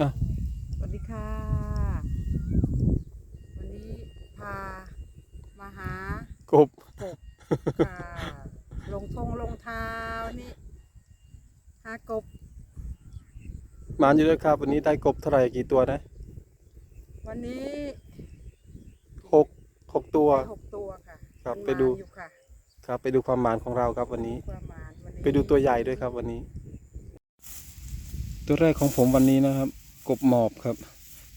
อะสวัสดีค่ะ วันนี้พามาหากบกบค่ะลงทงลงเท้านี่หากบมาอยู่ด้วยครับ วันนี้ได้กบเท่าไหร่กี่ตัวนะวันนี้หกหกตัว ได้หกตัวค่ะครับมันไปดู มาอยู่ค่ะครับ ไปดูความหมานของเราครับวันนี้ ประมาณวันนี้ไปดูตัวใหญ่ด้วยครับวันนี้ ตัวแรกของผมวันนี้นะครับ กบหมอบครับ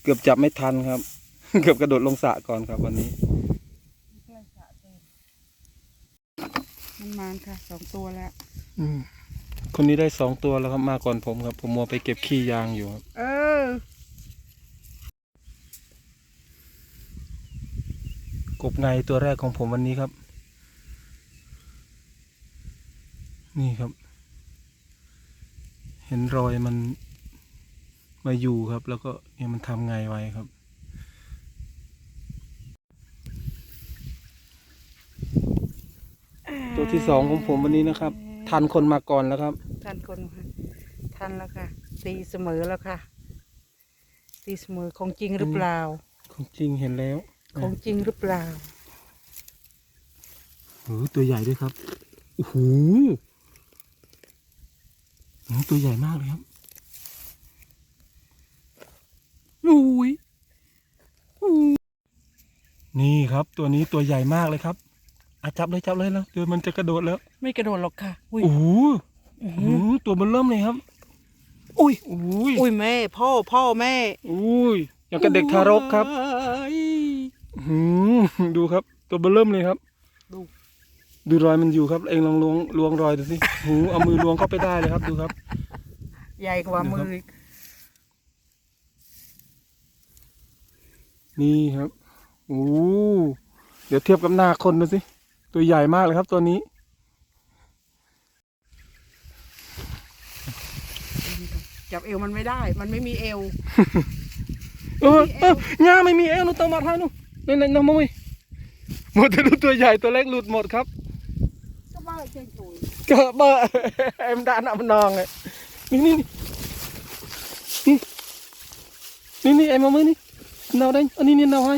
เกือบจับไม่ทันครับ เกือบกระโดดลงสระก่อนครับวันนี้ใกล้สระเต็มมันมานค่ะสองตัวแล้ว อืมคนนี้ได้สองตัวแล้วครับมาก่อนผมครับ ผมมัวไปเก็บขี้ยางอยู่ครับ เออ กบในตัวแรกของผมวันนี้ครับ นี่ครับ เห็นรอยมัน มาอยู่ครับ แล้วก็เนี่ยมันทำไงไว้ครับตัวที่สองของผมวันนี้นะครับ ทันคนมาก่อนแล้วครับ ทันคนค่ะทันแล้วค่ะ ตีเสมอแล้วค่ะ ตีเสมอของจริงหรือเปล่า ของจริงเห็นแล้ว ของจริงหรือเปล่าโอ้โหตัวใหญ่ด้วยครับโอ้โหอืมตัวใหญ่มากเลยครับ อุ้ยนี่ครับ ตัวนี้ตัวใหญ่มากเลยครับอะจับเลยจับเลยแล้วเดี๋ยวมันจะกระโดดแล้ว ไม่กระโดดหรอกค่ะอุ้ยโอ้โหอื้อโอ้หือโหตัวมันเริ่มเลยครับ อุ้ยอุ้ยอุ้ยแม่ พ่อพ่อแม่อุ้ยอย่างกับเด็กทารกครับเอ้ยหืมดูครับ ตัวมันเริ่มเลยครับ ดูดูรอยมันอยู่ครับ เองลองล้วงล้วงรอยดูสิหูเอามือล้วงเข้าไปได้เลยครับ ดูครับ ใหญ่กว่ามืออีก นี่ครับโอ้เดี๋ยวเทียบกับหน้าคนดูสิ ตัวใหญ่มากเลยครับตัวนี้ จับเอวมันไม่ได้ มันไม่มีเอวเออเออย่าไม่มีเอวหนูตัวมาท้ายหนูนี่นี่น้องมุ้ยหมดแต่ดูตัวใหญ่ตัวเล็กหลุดหมดครับ ก็บ้าเจ๊จุยก็เบอร์เอ็มดานอับนองเลยนี่นี่นี่นี่นี่เอ็มเอามือนี่ เนาได้ อันนี้นี่เนาให้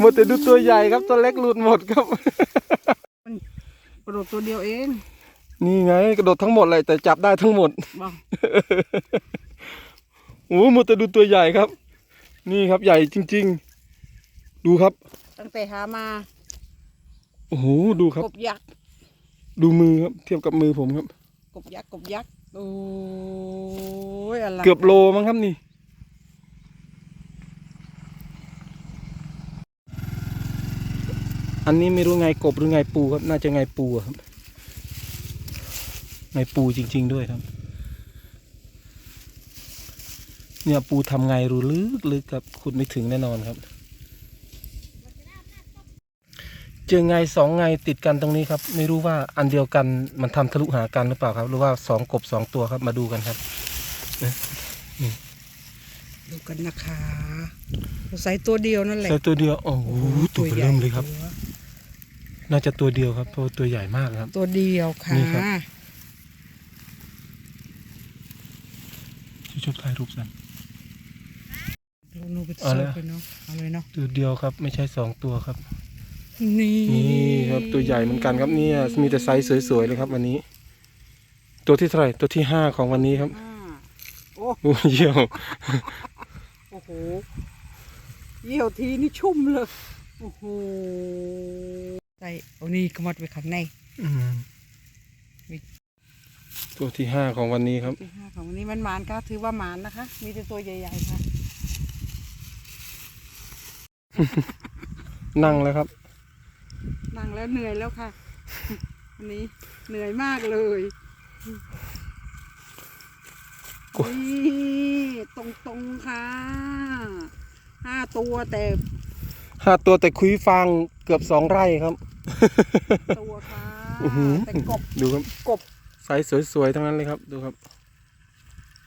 หมดแต่ดูตัวใหญ่ครับ ตัวเล็กหลุดหมดครับ กระโดดตัวเดียวเองนี่ไง กระโดดทั้งหมดเลยแต่จับได้ทั้งหมดบ้าโอ้หมดแต่ดูตัวใหญ่ครับ นี่ครับใหญ่จริง ๆ ดูครับ ตั้งแต่หามา โอ้โห ดูครับ กบยักษ์ ดูมือครับ เทียบกับมือผมครับ กบยักษ์ กบยักษ์ โอ้ยอะไรเกือบโลมั้งครับนี่ อันนี้ไม่รู้ไงกบหรือไงปูครับ น่าจะไงปูอะครับ ไงปูจริง ๆด้วยครับ เนี่ยปูทำไงรู้ลึกลึกครับขุดไม่ถึงแน่นอนครับ เจอไงสองไงติดกันตรงนี้ครับ ไม่รู้ว่าอันเดียวกันมันทำทะลุหากันหรือเปล่าครับ หรือว่าสองกบสองตัวครับมาดูกันครับดูกันนะคะใส่ตัวเดียวนั่นแหละใช่ตัวเดียวโอ้โหตัวเบอใหเริ่มเลยครับ น่าจะตัวเดียวครับเพราะว่าตัวใหญ่มากครับ ตัวเดียวค่ะนี่ครับชุดถ่ายรูปกันดูนูเป็นเอาโซ่เลยไปเนาะเอาเลยเนาะตัวเดียวครับ ไม่ใช่สองตัวครับ นี่นี่ครับตัวใหญ่เหมือนกันครับเนี่ยมีแต่ไซส์สวยๆเลยครับ วันนี้ ตัวที่เท่าไหร่ตัวที่ห้าของวันนี้ครับอ่าโอ้โอ้เยี่ยวโอ้โหเยี่ยวทีนี่ชุ่มเลย โอ้โห ใส่เอานี่ขมัดไปขันในอืมตัวที่ห้าของวันนี้ครับที่ห้าของวันนี้มันหมานค่ะถือว่าหมานนะคะ มีแต่ตัวใหญ่ๆค่ะ นั่งแล้วครับ นั่งแล้วเหนื่อยแล้วค่ะวันนี้เหนื่อยมากเลยโอ้ยนี่ตรงๆค่ะห้าตัวแต่ห้าตัวแต่คุยฟาง เกือบสองไร่ครับ ตัวค่ะอื้อหือแต่กบดูครับกบไซส์สวยๆทั้งนั้นเลยครับ ดูครับ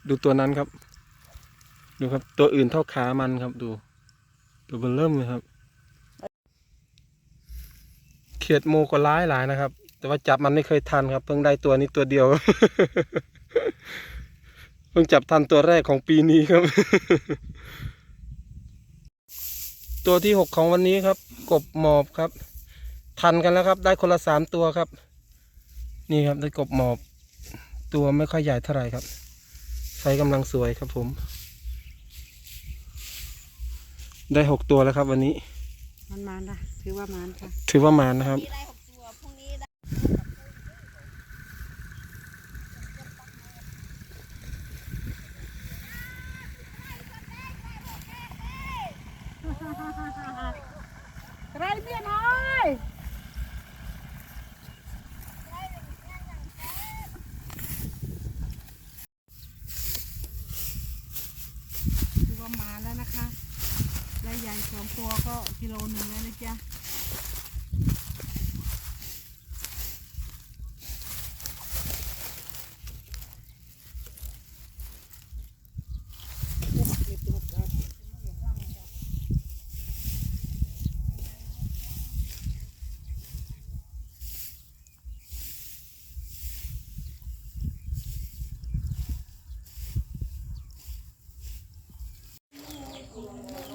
ดูตัวนั้นครับ ดูครับ ตัวอื่นเท่าขามันครับ ดู ตัวเบลเริ่มเลยครับ เขียดโมก็ร้ายหลายนะครับ แต่ว่าจับมันไม่เคยทันครับ เพิ่งได้ตัวนี้ตัวเดียวเอพิ่งจับทันตัวแรกของปีนี้ครับ ตัวที่หกของวันนี้ครับ กบหมอบครับ ทันกันแล้วครับ ได้คนละสามตัวครับ นี่ครับได้กบหมอบ ตัวไม่ค่อยใหญ่เท่าไหร่ครับไซส์กำลังสวยครับผม ได้หกตัวแล้วครับ วันนี้มันมานนะถือว่ามานค่ะ ถือว่ามานะครับ ได้หกตัวพรุ่งนี้ได้ไรเพี่น้อยคือว่ามาแล้วนะคะ ได้ใหญ่สองตัวก็กิโลหนึ่งแล้วนะจ๊ะ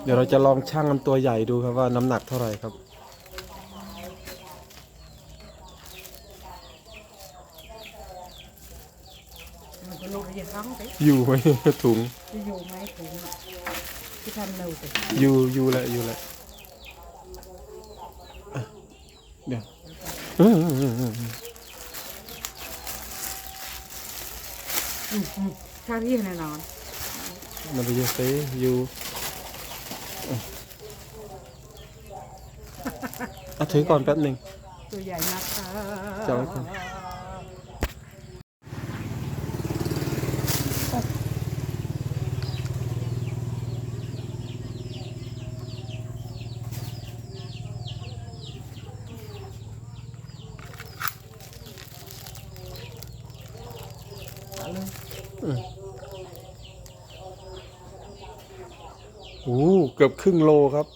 เดี๋ยวเราจะลองชั่งมันตัวใหญ่ดูครับว่าน้ำหนักเท่าไหร่ครับ มันก็ลงอย่าครั้งไปอยู่ไหม ถุงจะอยู่ไหมถึงที่ทำเร็วไปอยู่อยู่แหละอยู่แหละอะเดี๋ยวเออเออเออเออถ้าเรียกแน่นอนมันไปเยอะเซอยู่อะ อะถือก่อนแป๊บหนึ่งตัวใหญ่นะคะจับไว้ก่อนโอ้เกือบครึ่งโลครับ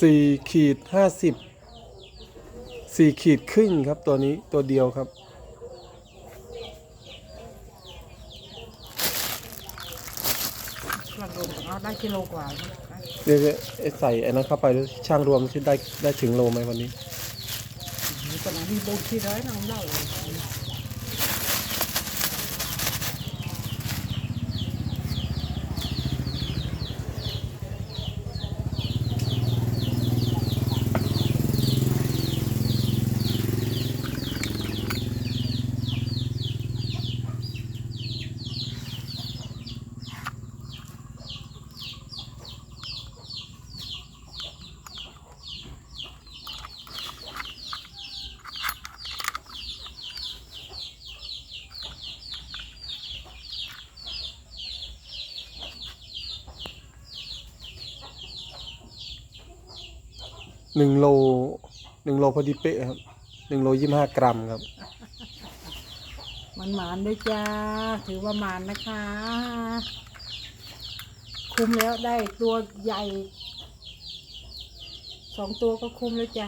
สี่ขีดห้าสิบสี่ขีดครึ่งครับตัวนี้ตัวเดียวครับกระโดดเอาได้กิโลกว่านะเดี๋ยวๆใส่ไอ้นั้นเข้าไปแล้วช่างรวมที่ได้ได้ถึงโลไหมวันนี้นี่ตอนนั้นมีโบนที่ร้อยน้องเล่าเลย หนึ่งโลหนึ่งโลพอดีเป๊ะครับหนึ่งโลยี่สิบห้ากรัมครับ มันหมานด้วยจ้า ถือว่าหมานนะคะ คุ้มแล้วได้ตัวใหญ่สองตัวก็คุ้มแล้วจ้ะ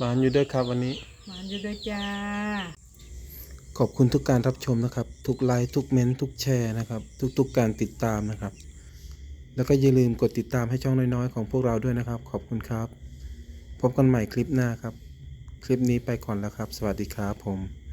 มาอยู่ด้วยครับวันนี้ หมานอยู่ด้วยจ้า ขอบคุณทุกการรับชมนะครับ ทุกไลค์ทุกเมนต์ทุกแชร์นะครับ ทุกๆการติดตามนะครับ แล้วก็อย่าลืมกดติดตามให้ช่องน้อยๆ ของพวกเราด้วยนะครับ ขอบคุณครับ พบกันใหม่คลิปหน้าครับ คลิปนี้ไปก่อนแล้วครับ สวัสดีครับผม